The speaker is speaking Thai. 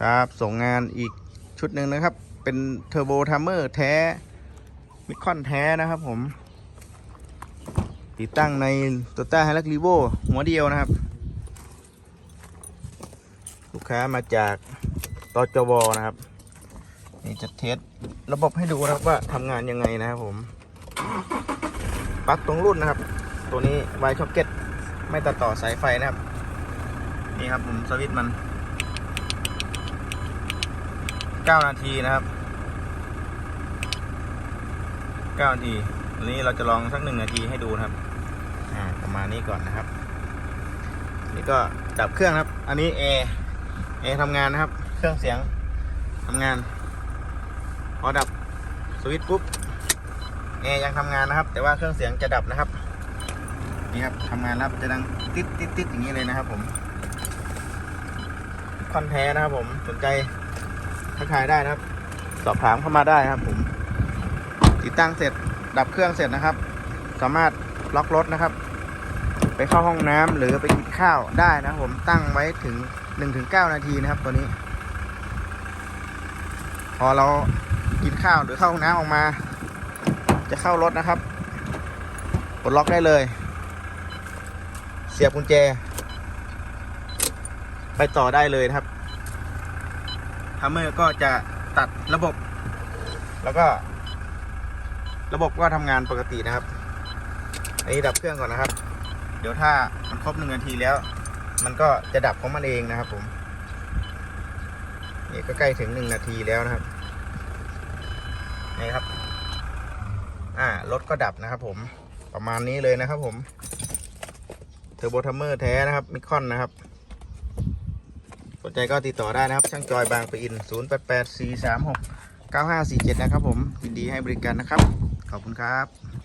ครับ ส่งงานอีกชุดหนึ่งนะครับ เป็นเทอร์โบทัมเมอร์แท้มิคอนแท้นะครับผม ติดตั้งในโตต้าไฮรักรีโวหัวเดียวนะครับ ลูกค้ามาจากตจวนะครับ นี่จะเทสระบบให้ดูนะครับว่าทำงานยังไงนะครับผมปลั๊กตรงรุ่นนะครับ ตัวนี้ไวช็อคเก็ตไม่ตัดต่อสายไฟนะครับ นี่ครับผมสวิตช์มัน 9 นาทีนะครับ 9 นาทีอันนี้เราจะลองสักหนึ่งนาทีให้ดูนะครับ อ่า ประมาณนี้ก่อนนะครับ นี่ก็ดับเครื่องครับ อันนี้แอร์แอร์ทำงานนะครับ เครื่องเสียงทำงาน พอดับสวิตช์ปุ๊บแอร์ยังทำงานนะครับ แต่ว่าเครื่องเสียงจะดับนะครับ นี่ครับทำงานแล้วจะดังติดติดติดอย่างนี้เลยนะครับ ผมคอนแท้นะครับผมสนใจ ทักทายได้นะครับ สอบถามเข้ามาได้ครับ ผม ติดตั้งเสร็จดับเครื่องเสร็จนะครับ สามารถล็อกรถนะครับ ไปเข้าห้องน้ำหรือไปกินข้าวได้นะผมตั้งไว้ถึง1-9นาทีนะครับ ตัวนี้ พอเรากินข้าวหรือเข้าห้องน้ำออกมา จะเข้ารถนะครับปลดล็อกได้เลย เสียบกุญแจ ไปต่อได้เลยนะครับ ฮัมเมอร์ก็จะตัดระบบ แล้วก็ ระบบก็ทำงานปกตินะครับ อันนี้ดับเครื่องก่อนนะครับ เดี๋ยวถ้ามันครบหนึ่งนาทีแล้ว มันก็จะดับของมันเองนะครับ ผมนี่ก็ใกล้ถึงหนึ่งนาทีแล้วนะครับนี่ครับ อ่ารถก็ดับนะครับ ผมประมาณนี้เลยนะครับ ผมเทอร์โบทัมเมอร์แท้นะครับมิคอนนะครับ ใจก็ติดต่อได้นะครับ ช่างจอยบางปะอิน 0 8 8 4 3 6 9 5 4 7 นะครับผมยินดีให้บริการนะครับ ขอบคุณครับ